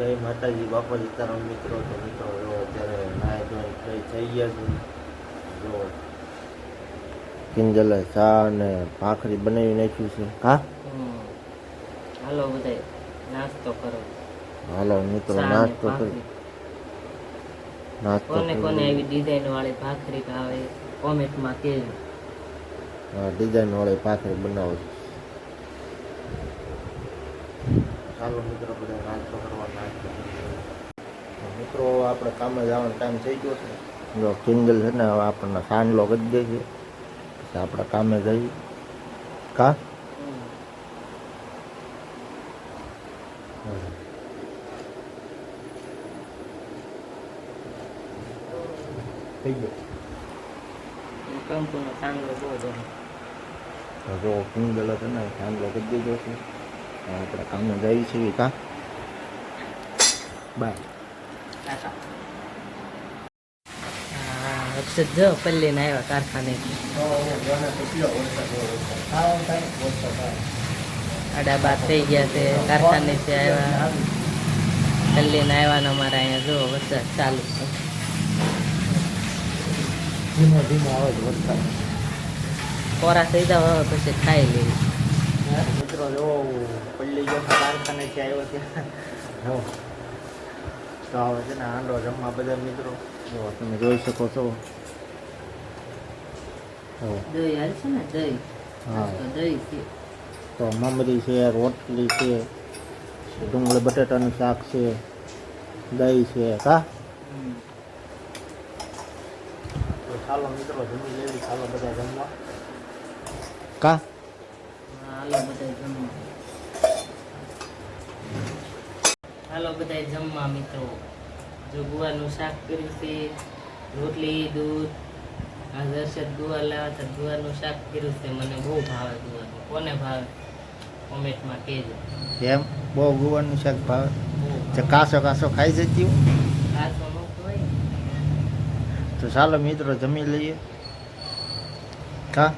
જય માતાજી બાપા સીતારામ મિત્રો તો મિત્રો જો અત્યારે નાય ધોઈ ફ્રેશ થઈ ગયા છે. જો કિંજલે ચા અને ભાખરી બનાવી નાખ્યું છે. હા. હાલો બધા નાસ્તો કરો. હાલો મિત્રો નાસ્તો કરી. નાસ્તો કોને કોને આવી ડિઝાઇન વાળી ભાખરી ભાવે કોમેન્ટમાં કહેજો. ડિઝાઇન વાળી ભાખરી બનાવો ચાલો મિત્રો બધા નાસ્તો કરવા નાસ્તો મિત્રો આપણે કામે જવાનો ટાઈમ થઈ ગયો છે. જો કિંજલ છે ને હવે આપણને સાંજલો કરી દે છે. પછી આપણે કામે જઈએ. કા. થઈ ગયો. તો જો કિંગલ હતો ને સાંજલો કરી દેજો છે. આપણે કામે જઈએ છીએ કા? બાય. અક્ષત જો પલ્લીને આવ્યા કારખાને આડા બાર થઈ ગયા છે કારખાને થી આવ્યા પલ્લીને આવ્યા ને અમારે અહીંયા જો વરસાદ ચાલુ છે. ધીમે ધીમે આવે છે વરસાદ. કોરા થઈ જાવ પછી ખાઈ લેવી મિત્રો જો પલ્લી ગયો છે કારખાનેથી આવ્યો છે. જો તો આવે છે ને આંડો જમવા બધા મિત્રો. જો તમે જોઈ શકો છો. જો તો મમરી છે રોટલી છે ડુંગળી બટાટાનું શાક છે દહીં છે કા? હમ. તો ચાલો મિત્રો જમી લેવી ચાલો બધા જમવા. કા? હાલો બધા જમવા. હાલો બધા જમવા મિત્રો. જો ગુવારનું શાક કર્યું છે રોટલી દૂધ આ દર્શક ગુવાર લાવ્યા હતા ગુવારનું શાક કર્યું છે મને બહુ ભાવે ગુવારનું. કોને ભાવે? કોમેન્ટમાં કહેજો. એમ? બહુ ગુવારનું શાક ભાવે? કાસો કાસો ખાઈ જતી કાચો ન ખવાય. તો ચાલો મિત્રો જમી લઈએ. કા?